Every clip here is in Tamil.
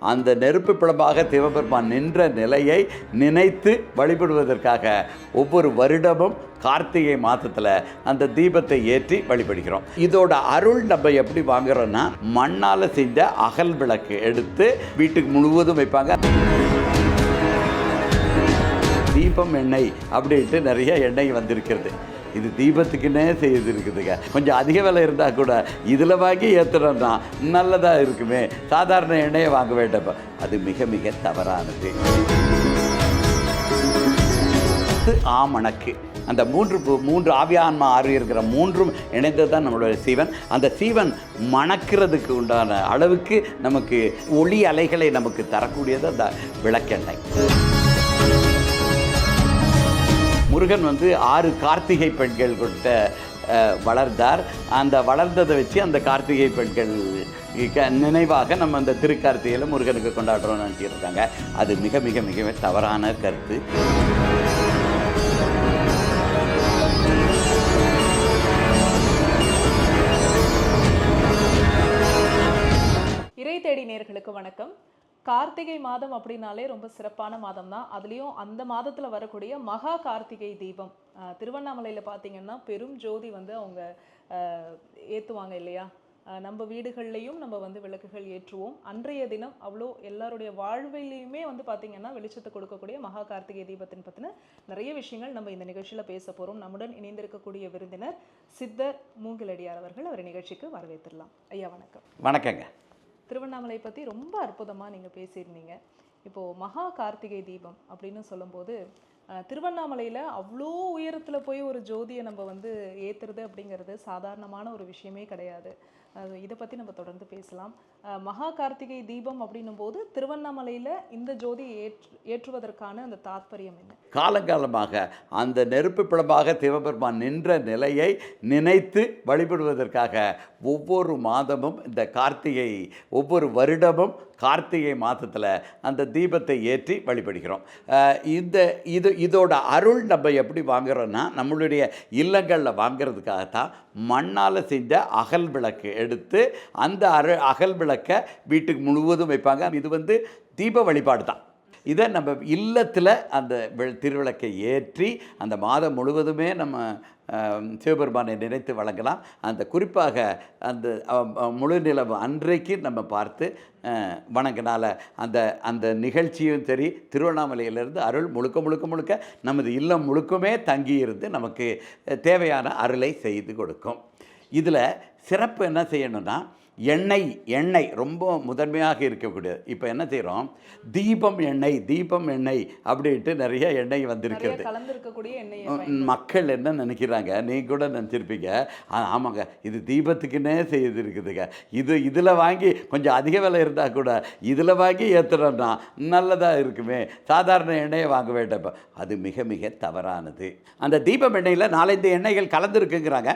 அந்த நெருப்பு பிளம்பாக சிவபெருமான் நின்ற நிலையை நினைத்து வழிபடுவதற்காக ஒவ்வொரு வருடமும் கார்த்திகை மாதத்தில் அந்த தீபத்தை ஏற்றி வழிபடுகிறோம். இதோட அருள் நம்ம எப்படி வாங்குறோன்னா மண்ணால் செஞ்ச அகல் விளக்கு எடுத்து வீட்டுக்கு முழுவதும் வைப்பாங்க. தீபம் எண்ணெய் அப்படின்ட்டு நிறைய எண்ணெய் வந்திருக்கிறது. இது தீபத்துக்குன்னே செய்திருக்குதுங்க. கொஞ்சம் அதிக விலை இருந்தால் கூட இதில் வாங்கி ஏற்றுறோம்னா நல்லதாக இருக்குமே. சாதாரண எண்ணெயை வாங்க வேண்டாம். அது மிக மிக தவறானது. ஆமணக்கு. அந்த மூன்று பு- மூன்று ஆவியான்மா ஆறு இருக்கிற மூன்றும் இணைந்தது தான் நம்மளுடைய சீவன். அந்த சீவன் மணக்கிறதுக்கு உண்டான அளவுக்கு நமக்கு ஒளி அலைகளை நமக்கு தரக்கூடியது அந்த விளக்கெண்ணெய். முருகன் வந்து ஆறு கார்த்திகை பெண்கள் கிட்ட வளர்ந்தார். அந்த வளர்ந்ததை வச்சு அந்த கார்த்திகை பெண்கள் நினைவாக நம்ம அந்த திருக்கார்த்திகையில் முருகனுக்கு கொண்டாடுறோம்னு நினச்சிருக்காங்க. அது மிக மிக மிக தவறான கருத்து. இறை தேடி நேர்களுக்கு வணக்கம். கார்த்திகை மாதம் அப்படின்னாலே ரொம்ப சிறப்பான மாதம் தான் அதுலேயும் அந்த மாதத்தில் வரக்கூடிய மகா கார்த்திகை தீபம். திருவண்ணாமலையில் பார்த்தீங்கன்னா பெரும் ஜோதி வந்து அவங்க ஏற்றுவாங்க இல்லையா? நம்ம வீடுகள்லையும் நம்ம வந்து விளக்குகள் ஏற்றுவோம். அன்றைய தினம் அவ்வளோ எல்லாருடைய வாழ்விலையுமே வந்து பார்த்திங்கன்னா வெளிச்சத்தை கொடுக்கக்கூடிய மகா கார்த்திகை தீபத்தின் பற்றின நிறைய விஷயங்கள் நம்ம இந்த நிகழ்ச்சியில் பேச போகிறோம் நம்முடன் இணைந்திருக்கக்கூடிய விருந்தினர் சித்தர் மூங்கிலடியார் அவர்கள் அவர் நிகழ்ச்சிக்கு வரவேற்றுலாம் ஐயா வணக்கம். வணக்கங்க. திருவண்ணாமலை பற்றி ரொம்ப அற்புதமாக நீங்கள் பேசியிருந்தீங்க. இப்போது மகா கார்த்திகை தீபம் அப்படின்னு சொல்லும்போது திருவண்ணாமலையில் அவ்வளோ உயரத்தில் போய் ஒரு ஜோதியை நம்ம வந்து ஏற்றுறது அப்படிங்கிறது சாதாரணமான ஒரு விஷயமே கிடையாது. இதை பற்றி நம்ம தொடர்ந்து பேசலாம். மகா கார்த்திகை தீபம் அப்படின்னும் போது திருவண்ணாமலையில் இந்த ஜோதி ஏற்று ஏற்றுவதற்கான அந்த தாத்பரியம் என்ன? காலங்காலமாக அந்த நெருப்பு பிளம்பாக சிவபெருமான் நின்ற நிலையை நினைத்து வழிபடுவதற்காக ஒவ்வொரு மாதமும் இந்த கார்த்திகை ஒவ்வொரு வருடமும் கார்த்திகை மாதத்தில் அந்த தீபத்தை ஏற்றி வழிபடுகிறோம். இந்த இது இதோட அருள் நம்ம எப்படி வாங்குறோம்னா நம்மளுடைய இல்லங்களில் வாங்கிறதுக்காகத்தான் மண்ணால் செஞ்ச அகல் விளக்கு எடுத்து அந்த அரு அகல் விளக்கை வீட்டுக்கு முழுவதும் வைப்பாங்க. இது வந்து தீப வழிபாடு தான். இதை நம்ம இல்லத்தில் அந்த திருவிளக்கை ஏற்றி அந்த மாதம் முழுவதுமே நம்ம சிவபெருமானை நினைத்து வழங்கலாம். அந்த குறிப்பாக அந்த முழு நிலவு அன்றைக்கு நம்ம பார்த்து வணங்கினால அந்த அந்த நிகழ்ச்சியும் சரி திருவண்ணாமலையிலிருந்து அருள் முழுக்க முழுக்க முழுக்க நமது இல்லம் முழுக்கமே தங்கியிருந்து நமக்கு தேவையான அருளை செய்து கொடுக்கும். இதில் சிறப்பு என்ன செய்யணும்னா எண்ணெய் எண்ணெய் ரொம்ப முதன்மையாக இருக்கக்கூடியது இப்போ என்ன செய்கிறோம் தீபம் எண்ணெய் தீபம் எண்ணெய் அப்படின்ட்டு நிறைய எண்ணெய் வந்திருக்கிறது. மக்கள் என்ன நினைக்கிறாங்க? நீ கூட நினச்சிருப்பீங்க. ஆமாங்க இது தீபத்துக்குன்னே செய்திருக்குதுங்க. இது இதில் வாங்கி கொஞ்சம் அதிக விலை இருந்தால் கூட இதில் வாங்கி ஏற்றுறோம்னா நல்லதாக இருக்குமே. சாதாரண எண்ணெயை வாங்க வேண்டாம். அது மிக மிக தவறானது. அந்த தீபம் எண்ணெயில் நாலஞ்சு எண்ணெய்கள் கலந்துருக்குங்கிறாங்க.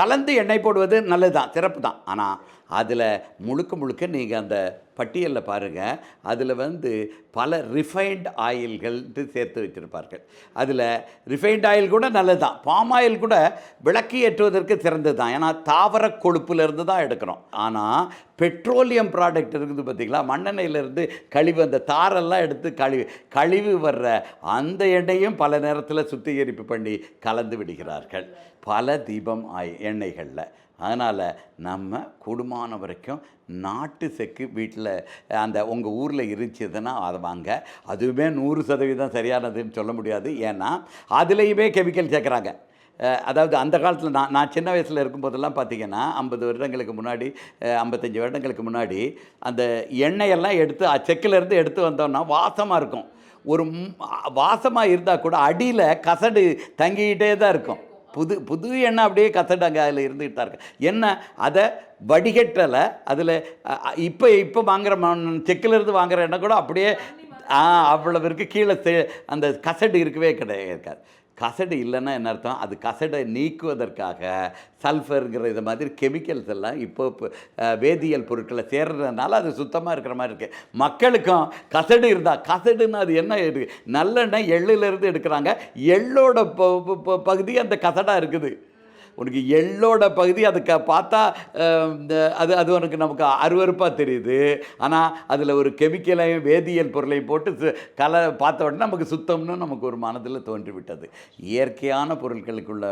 கலந்து எண்ணெய் போடுவது நல்லது தான் சிறப்பு தான் ஆனால் அதில் முழுக்க முழுக்க நீங்கள் அந்த பட்டியலில் பாருங்கள் அதில் வந்து பல ரிஃபைண்ட் ஆயில்கள்ட்டு சேர்த்து வச்சுருப்பார்கள். அதில் ரிஃபைண்ட் ஆயில் கூட நல்லது தான் பாம் ஆயில் கூட விளக்கு ஏற்றுவதற்கு சிறந்தது தான் ஏன்னா தாவர கொழுப்புலேருந்து தான் எடுக்கிறோம். ஆனால் பெட்ரோலியம் ப்ராடக்ட் இருக்குது பார்த்தீங்களா மண்ணெண்ணெயிலேருந்து கழிவு அந்த தாரெல்லாம் எடுத்து கழிவு கழிவு வர்ற அந்த எண்ணெயும் பல நேரத்தில் சுத்திகரிப்பு பண்ணி கலந்து விடுகிறார்கள். பல தீபம் ஆய் எண்ணெய்களில். அதனால் நம்ம கூடுமான வரைக்கும் நாட்டு செக்கு வீட்டில் அந்த உங்கள் ஊரில் இருந்துச்சுன்னா அதை வாங்க. அதுவுமே நூறு சதவீதம் சரியானதுன்னு சொல்ல முடியாது. ஏன்னா அதுலேயுமே கெமிக்கல் சேர்க்குறாங்க. அதாவது அந்த காலத்தில் நான் நான் சின்ன வயசில் இருக்கும்போதெல்லாம் பார்த்தீங்கன்னா ஐம்பது வருடங்களுக்கு முன்னாடி ஐம்பத்தஞ்சி ஐம்பத்தஞ்சு வருடங்களுக்கு முன்னாடி அந்த எண்ணெயெல்லாம் எடுத்து அ- செக்கிலேருந்து எடுத்து வந்தோம்னா வாசமாக இருக்கும். ஒரு வாசமாக இருந்தால் கூட அடியில் கசடு தங்கிக்கிட்டே தான் இருக்கும். புது புது எண்ணெய் அப்படியே கசடு அங்கே அதில் இருந்துகிட்டு தான் இருக்கு எண்ணெய் அதை வடிகட்டலை அதில் இப்போ இப்போ வாங்குற மண் செக்கிலிருந்து வாங்குற எண்ணெய் கூட அப்படியே அவ்வளவு இருக்குது கீழே செ- அந்த கசடு இருக்கவே கிடையாது. இருக்காது கசடு இல்லைன்னா என்ன அர்த்தம்? அது கசடை நீக்குவதற்காக சல்ஃபருங்கிற இது மாதிரி கெமிக்கல்ஸ் எல்லாம் இப்போ இப்போ, வேதியியல் பொருட்களை சேர்றதுனால அது சுத்தமாக இருக்கிற மாதிரி இருக்குது மக்களுக்கும் கசடு இருந்தால் கசடுன்னு அது என்ன இருக்கு நல்லெண்ணெய் எள்ளுலேருந்து எடுக்கிறாங்க. எள்ளோட ப- ப- ப- பகுதி அந்த கசடாக இருக்குது. உனக்கு எள்ளோட பகுதி அதுக்கு பார்த்தா இந்த- அது அது உனக்கு நமக்கு அருவருப்பாக தெரியுது. ஆனால் அதில் ஒரு கெமிக்கலையும் வேதியியல் பொருளையும் போட்டு சு- கலை பார்த்த உடனே நமக்கு சுத்தம்னு நமக்கு ஒரு மனதில் தோன்றிவிட்டது. இயற்கையான பொருட்களுக்குள்ள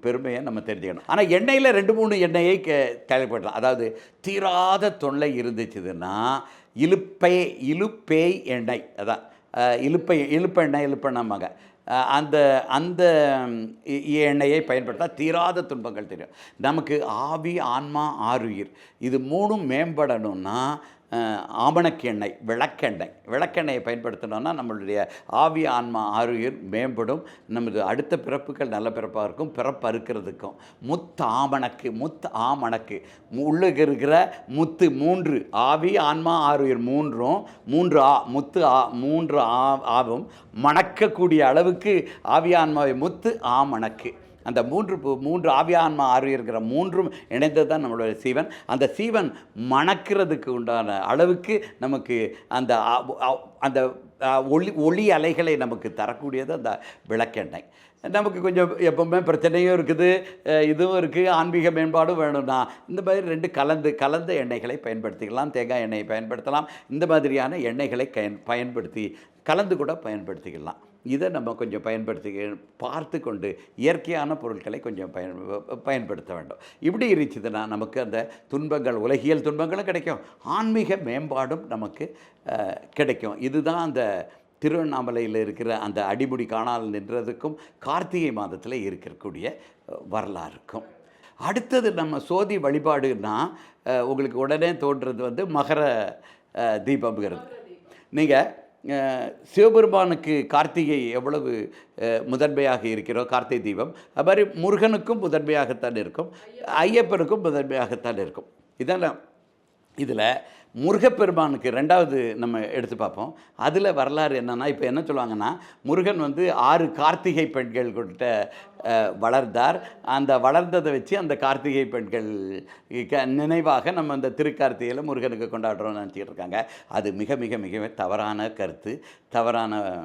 பெருமையை நம்ம தெரிஞ்சுக்கணும். ஆனால் எண்ணெயில் ரெண்டு மூணு எண்ணெயை கே கேள்விப்படலாம் அதாவது தீராத தொல்லை இருந்துச்சுன்னா இலுப்பை இலுப்பேய் எண்ணெய். அதான் இழுப்பை இழுப்பெண்ணெய் இழுப்பெண்ணாமாங்க அந்த அந்த இ- இ- எண்ணெயை பயன்படுத்தால் தீராத துன்பங்கள் தெரியும். நமக்கு ஆவி ஆன்மா ஆறுயிர். இது மூணும் மேம்படணும்னா ஆமணக்கு எண்ணெய் விளக்கெண்ணெய். விளக்கெண்ணெயை பயன்படுத்தினோன்னா நம்மளுடைய ஆவி ஆன்மா ஆரோக்கியம் மேம்படும். நமது அடுத்த பிறப்புகள் நல்ல பிறப்பாக இருக்கும் பிறப்பு அறுக்கிறதுக்கும் முத்து ஆமணக்கு முத்து ஆமணக்கு. உள்ளுக்கு இருக்கிற முத்து மூன்று ஆவி ஆன்மா ஆரோக்கியம் மூன்றும் மூன்று ஆ முத்து ஆ மூன்று ஆ ஆவும் மணக்கக்கூடிய அளவுக்கு ஆவி ஆன்மாவை முத்து ஆமணக்கு. அந்த மூன்று பு- மூன்று ஆவியான்மா ஆறு இருக்கிற மூன்றும் இணைந்தது தான் நம்மளுடைய சீவன். அந்த சீவன் மணக்கிறதுக்கு உண்டான அளவுக்கு நமக்கு அந்த அந்த ஒளி ஒளி அலைகளை நமக்கு தரக்கூடியது அந்த விளக்கெண்ணெய். நமக்கு கொஞ்சம் எப்பவுமே பிரச்சனையும் இருக்குது இதுவும் இருக்குது ஆன்மீக மேம்பாடும் வேணும்னா இந்த மாதிரி ரெண்டு கலந்து கலந்த எண்ணெய்களை பயன்படுத்திக்கலாம் தேங்காய் எண்ணெயை பயன்படுத்தலாம் இந்த மாதிரியான எண்ணெய்களை கயன் பயன்படுத்தி கலந்து கூட பயன்படுத்திக்கலாம். இதை நம்ம கொஞ்சம் பயன்படுத்தி பார்த்து கொண்டு இயற்கையான பொருட்களை கொஞ்சம் பயன் பயன்படுத்த வேண்டும். இப்படி இருந்துச்சுன்னா நமக்கு அந்த துன்பங்கள் உலகியல் துன்பங்களும் கிடைக்கும். ஆன்மீக மேம்பாடும் நமக்கு கிடைக்கும். இதுதான் அந்த திருவண்ணாமலையில் இருக்கிற அந்த அடிமுடி காணால் நின்றதுக்கும் கார்த்திகை மாதத்தில் இருக்கக்கூடிய வரலாறுக்கும். அடுத்தது நம்ம சோதி வழிபாடுன்னா உங்களுக்கு உடனே தோன்றது வந்து மகர தீபம்ங்கிறது. நீங்கள் சிவபெருமானுக்கு கார்த்திகை எவ்வளவு முதன்மையாக இருக்கிறோ கார்த்திகை தீபம் அது மாதிரி முருகனுக்கும் முதன்மையாகத்தான் இருக்கும் ஐயப்பனுக்கும் முதன்மையாகத்தான் இருக்கும். இதெல்லாம் இதில் முருகப்பெருமானுக்கு ரெண்டாவது நம்ம எடுத்து பார்ப்போம். அதில் வரலாறு என்னென்னா இப்போ என்ன சொல்லுவாங்கன்னா முருகன் வந்து ஆறு கார்த்திகை பெண்கள் கிட்ட வளர்ந்தார். அந்த வளர்ந்ததை வச்சு அந்த கார்த்திகை பெண்கள் க- நினைவாக நம்ம அந்த திருக்கார்த்திகையில் முருகனுக்கு கொண்டாடுறோம்னு நினச்சிக்கிட்டு இருக்காங்க. அது மிக மிக மிக தவறான கருத்து தவறான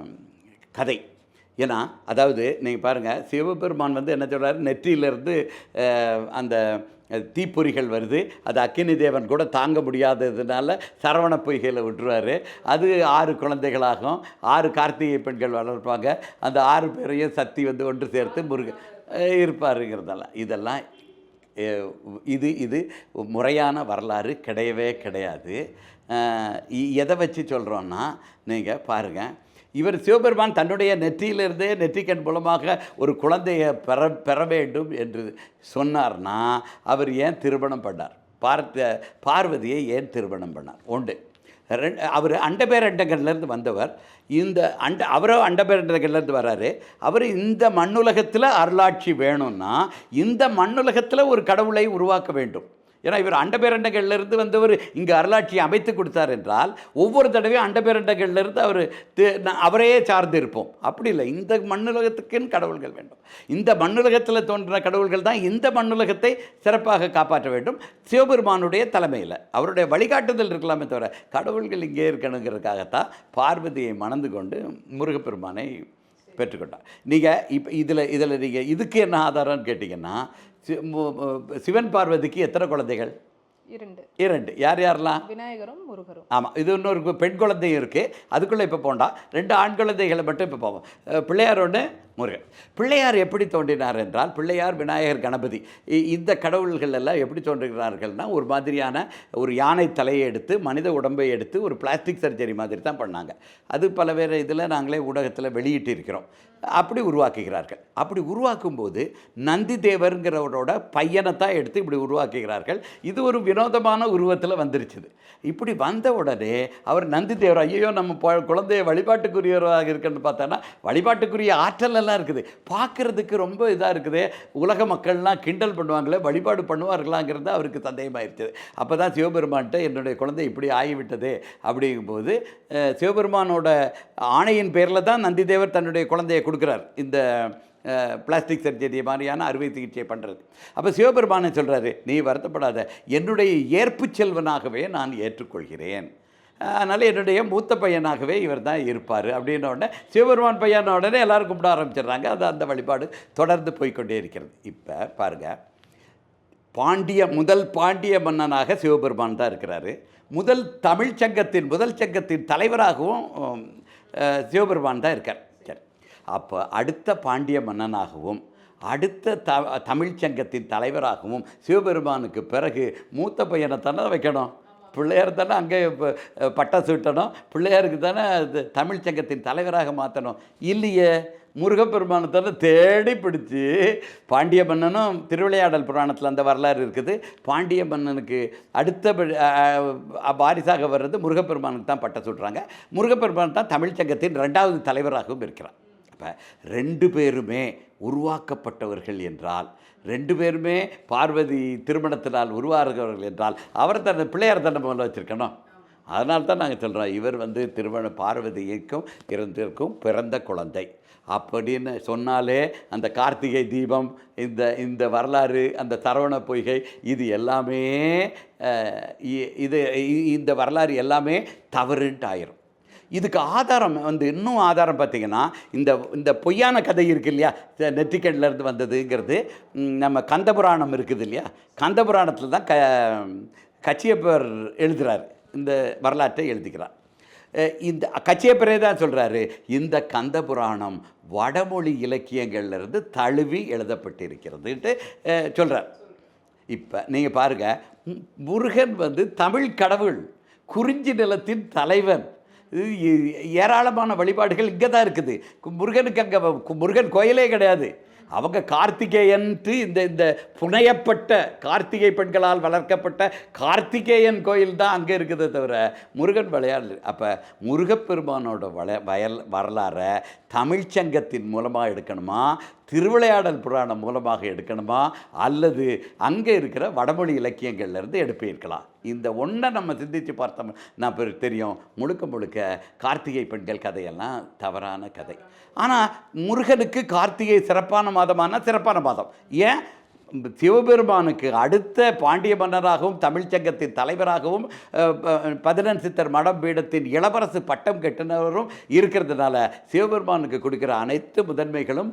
கதை. ஏன்னா அதாவது நீங்கள் பாருங்கள் சிவபெருமான் வந்து என்ன சொல்கிறார் நெற்றியிலேருந்து அந்த தீப்பொறிகள் வருது. அது அக்கினி தேவன் கூட தாங்க முடியாததுனால சரவண பொய்கையில் விட்டுருவார். அது ஆறு குழந்தைகளாகும். ஆறு கார்த்திகை பெண்கள் வளர்ப்பாங்க. அந்த ஆறு பேரையும் சக்தி வந்து ஒன்று சேர்த்து முருகன் இருப்பாருங்கிறதெல்லாம் இதெல்லாம் இது இது முறையான வரலாறு கிடையவே கிடையாது. எதை வச்சு சொல்கிறோன்னா நீங்கள் பாருங்கள் இவர் சிவபெருமான் தன்னுடைய நெற்றியிலிருந்தே நெற்றிக்கண் மூலமாக ஒரு குழந்தையை பெற பெற வேண்டும் என்று சொன்னார்னா அவர் ஏன் திருமணம் பண்ணார்? பார்த்த பார்வதியை ஏன் திருமணம் பண்ணார்? உண்டு ரெண்டு அவர் அண்டபேரண்டங்கள்லேருந்து வந்தவர். இந்த அண்ட அவரோ அண்டபேரண்டங்கள்லேருந்து வர்றாரு அவர் இந்த மண்ணுலகத்தில் அருளாட்சி வேணும்னா இந்த மண்ணுலகத்தில் ஒரு கடவுளை உருவாக்க வேண்டும். ஏன்னா இவர் அண்டபேரண்டங்கள்லேருந்து வந்தவர் இங்கே அருளாட்சியை அமைத்து கொடுத்தார் என்றால் ஒவ்வொரு தடவையும் அண்டபேரண்டங்கள்லேருந்து அவர் அவரையே சார்ந்து இருப்போம். அப்படி இல்லை. இந்த மண்ணுலகத்துக்குன்னு கடவுள்கள் வேண்டும். இந்த மண்ணுலகத்தில் தோன்றின கடவுள்கள் தான் இந்த மண்ணுலகத்தை சிறப்பாக காப்பாற்ற வேண்டும். சிவபெருமானுடைய தலைமையில். அவருடைய வழிகாட்டுதல் இருக்கலாமே தவிர கடவுள்கள் இங்கே இருக்கணுங்கிறதுக்காகத்தான் பார்வதியை மணந்து கொண்டு முருகப்பெருமானை பெற்றுக்கொண்டார். நீங்கள் இப்போ இதில் இதில் நீங்கள் இதுக்கு என்ன ஆதாரம்னு கேட்டிங்கன்னா சிவன் பார்வதிக்கு எத்தனை குழந்தைகள்? இரண்டு. இரண்டு. யார் யாரெல்லாம்? விநாயகரும் முருகரும். ஆமாம் இது இன்னொரு பெண் குழந்தையும் இருக்குது அதுக்குள்ளே இப்போ போண்டா. ரெண்டு ஆண் குழந்தைகளை மட்டும் இப்போ போவோம். பிள்ளையார் ஒன்று முருகன். பிள்ளையார் எப்படி தோன்றினார் என்றால் பிள்ளையார் விநாயகர் கணபதி இந்த கடவுள்கள் எல்லாம் எப்படி தோன்றுகிறார்கள்னா ஒரு மாதிரியான ஒரு யானை தலையை எடுத்து மனித உடம்பை எடுத்து ஒரு பிளாஸ்டிக் சர்ஜரி மாதிரி தான் பண்ணாங்க. அது பல வேறு இதில் நாங்களே ஊடகத்தில் வெளியிட்டு இருக்கிறோம் அப்படி உருவாக்குகிறார்கள். அப்படி உருவாக்கும்போது நந்தி தேவருங்கிறவரோட பையனைத்தான் எடுத்து இப்படி உருவாக்குகிறார்கள். இது ஒரு வினோதமான உருவத்தில் வந்துருச்சுது. இப்படி வந்த உடனே அவர் நந்தி தேவர் ஐயோ நம்ம குழந்தைய வழிபாட்டுக்குரியவராக இருக்குன்னு பார்த்தோன்னா வழிபாட்டுக்குரிய ஆற்றல் எல்லாம் இருக்குது. பார்க்கறதுக்கு ரொம்ப இதாக இருக்குது. உலக மக்கள்லாம் கிண்டல் பண்ணுவாங்களே வழிபாடு பண்ணுவார்களாங்கிறது அவருக்கு சந்தேகமாயிருச்சது அப்போ தான் சிவபெருமான்கிட்ட என்னுடைய குழந்தை இப்படி ஆகிவிட்டது அப்படிங்கும்போது சிவபெருமானோட ஆணையின் பேரில் தான் நந்திதேவர் தன்னுடைய குழந்தையை கொடுக்குறார். இந்த பிளாஸ்டிக் சர்ஜரி மாதிரியான அறுவை சிகிச்சை பண்ணுறது அப்போ சிவபெருமானை சொல்கிறாரு நீ வருத்தப்படாத. என்னுடைய ஏற்பு செல்வனாகவே நான் ஏற்றுக்கொள்கிறேன். அதனால் என்னுடைய மூத்த பையனாகவே இவர் தான் இருப்பார் அப்படின்ன உடனே சிவபெருமான் பையன உடனே எல்லாரும் கும்பிட ஆரம்பிச்சிடுறாங்க. அது அந்த வழிபாடு தொடர்ந்து போய்க்கொண்டே இருக்கிறது. இப்போ பாருங்கள் பாண்டிய முதல் பாண்டிய மன்னனாக சிவபெருமான் தான் இருக்கிறாரு. முதல் தமிழ் சங்கத்தின் முதல் சங்கத்தின் தலைவராகவும் சிவபெருமான் தான் இருக்கார். சரி அப்போ அடுத்த பாண்டிய மன்னனாகவும் அடுத்த த தமிழ்ச்சங்கத்தின் தலைவராகவும் சிவபெருமானுக்கு பிறகு மூத்த பையனை தானே வைக்கணும்? பிள்ளையார் தானே அங்கே இப்போ பட்டை சூட்டணும் பிள்ளையாருக்கு தானே அது தமிழ் சங்கத்தின் தலைவராக மாற்றணும் இல்லையே முருகப்பெருமானத்தை தேடி பிடிச்சி பாண்டிய மன்னனும் திருவிளையாடல் புராணத்தில் அந்த வரலாறு இருக்குது. பாண்டிய மன்னனுக்கு அடுத்த ப- வாரிசாக வர்றது முருகப்பெருமானுக்கு தான் பட்டை சுடுறாங்க முருகப்பெருமான் தான் தமிழ் சங்கத்தின் ரெண்டாவது தலைவராகவும் இருக்கிறார். அப்போ ரெண்டு பேருமே உருவாக்கப்பட்டவர்கள் என்றால் ரெண்டு பேருமே பார்வதி திருமணத்தினால் உருவாகிறவர்கள் என்றால் அவர் தன்னை பிள்ளையார் தன்னை முதல்ல வச்சுருக்கணும். அதனால தான் நாங்கள் சொல்கிறோம் இவர் வந்து திருமண பார்வதிக்கும் இருந்திருக்கும் பிறந்த குழந்தை. அப்படின்னு சொன்னாலே அந்த கார்த்திகை தீபம் இந்த இந்த வரலாறு அந்த சரவண பொய்கை இது எல்லாமே இ- இது இந்த வரலாறு எல்லாமே தவறுன்ட்டு ஆயிரும். இதுக்கு ஆதாரம் வந்து இன்னும் ஆதாரம் பார்த்திங்கன்னா இந்த இந்த பொய்யான கதை இருக்கு இல்லையா? நெற்றிக்கண்ணிலேருந்து வந்ததுங்கிறது நம்ம கந்தபுராணம் இருக்குது இல்லையா? கந்தபுராணத்தில் தான் க கச்சியப்பர் எழுதுகிறார் இந்த வரலாற்றை எழுதிக்கிறார் இந்த கச்சியப்பரே தான் சொல்கிறாரு இந்த கந்தபுராணம் வடமொழி இலக்கியங்கள்லேருந்து தழுவி எழுதப்பட்டிருக்கிறதுன்ட்டு சொல்கிறார் இப்போ நீங்கள் பாருங்கள் முருகன் வந்து தமிழ் கடவுள் குறிஞ்சி நிலத்தின் தலைவன். ஏராளமான வழிபாடுகள் இங்கே தான் இருக்குது முருகனுக்கு அங்கே முருகன் கோயிலே கிடையாது. அவங்க கார்த்திகேயன்ட்டு இந்த இந்த புனையப்பட்ட கார்த்திகை பெண்களால் வளர்க்கப்பட்ட கார்த்திகேயன் கோயில் தான் அங்கே இருக்குதே தவிர முருகன் விளையாடல. அப்போ முருகப்பெருமானோட வள வயல் வரலாறை தமிழ்ச்சங்கத்தின் மூலமாக எடுக்கணுமா? திருவிளையாடல் புராணம் மூலமாக எடுக்கணுமா? அல்லது அங்கே இருக்கிற வடமொழி இலக்கியங்கள்லேருந்து எடுப்பிருக்கலாம் இந்த ஒன்றை நம்ம சிந்தித்து பார்த்தோம். நான் தெரியும். முழுக்க முழுக்க கார்த்திகை பெண்கள் கதையெல்லாம் தவறான கதை. ஆனால் முருகனுக்கு கார்த்திகை சிறப்பான மாதமான சிறப்பான மாதம். ஏன்? சிவபெருமானுக்கு அடுத்த பாண்டிய மன்னராகவும் தமிழ்ச்சங்கத்தின் தலைவராகவும் பதினன் சித்தர் மடம் பீடத்தின் இளவரசு பட்டம் கட்டினவரும் இருக்கிறதுனால சிவபெருமானுக்கு கொடுக்குற அனைத்து முதன்மைகளும்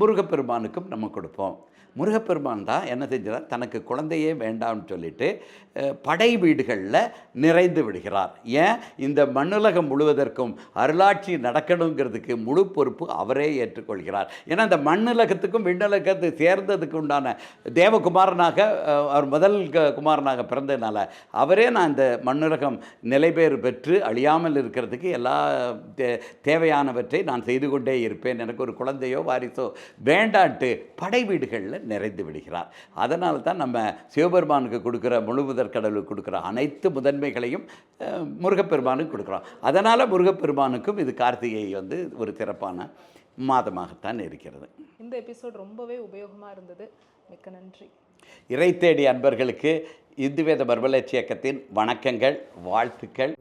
முருகப்பெருமானுக்கும் நம்ம கொடுப்போம். முருகப்பெருமான் தான் என்ன செஞ்சார் தனக்கு குழந்தையே வேண்டாம்னு சொல்லிட்டு படை வீடுகளில் நிறைந்து விடுகிறார். ஏன்? இந்த மண்ணுலகம் முழுவதற்கும் அருளாட்சி நடக்கணுங்கிறதுக்கு முழு பொறுப்பு அவரே ஏற்றுக்கொள்கிறார். ஏன்னா இந்த மண்ணுலகத்துக்கும் விண்ணுலகத்து சேர்ந்ததுக்கு உண்டான தேவகுமாரனாக அவர் முதல் க- குமாரனாக பிறந்ததுனால அவரே நான் இந்த மண்ணுலகம் நிலைபேறு பெற்று அழியாமல் இருக்கிறதுக்கு எல்லா தே- தேவையானவற்றை நான் செய்து கொண்டே இருப்பேன். எனக்கு ஒரு குழந்தையோ வாரிசோ வேண்டான்ட்டு படை வீடுகளில் நிறைந்து விடுகிறார். அதனால தான் நம்ம சிவபெருமானுக்கு கொடுக்குற முழுமுதற் கடவுளுக்கு கொடுக்குற அனைத்து முதன்மைகளையும் முருகப்பெருமானுக்கு கொடுக்குறோம். அதனால் முருகப்பெருமானுக்கும் இது கார்த்திகை வந்து ஒரு சிறப்பான மாதமாகத்தான் இருக்கிறது. இந்த எபிசோட் ரொம்பவே உபயோகமா இருந்தது. மிக்க நன்றி. இறை தேடி அன்பர்களுக்கு இந்துவேத பர்பலட்சி இயக்கத்தின் வணக்கங்கள் வாழ்த்துக்கள்.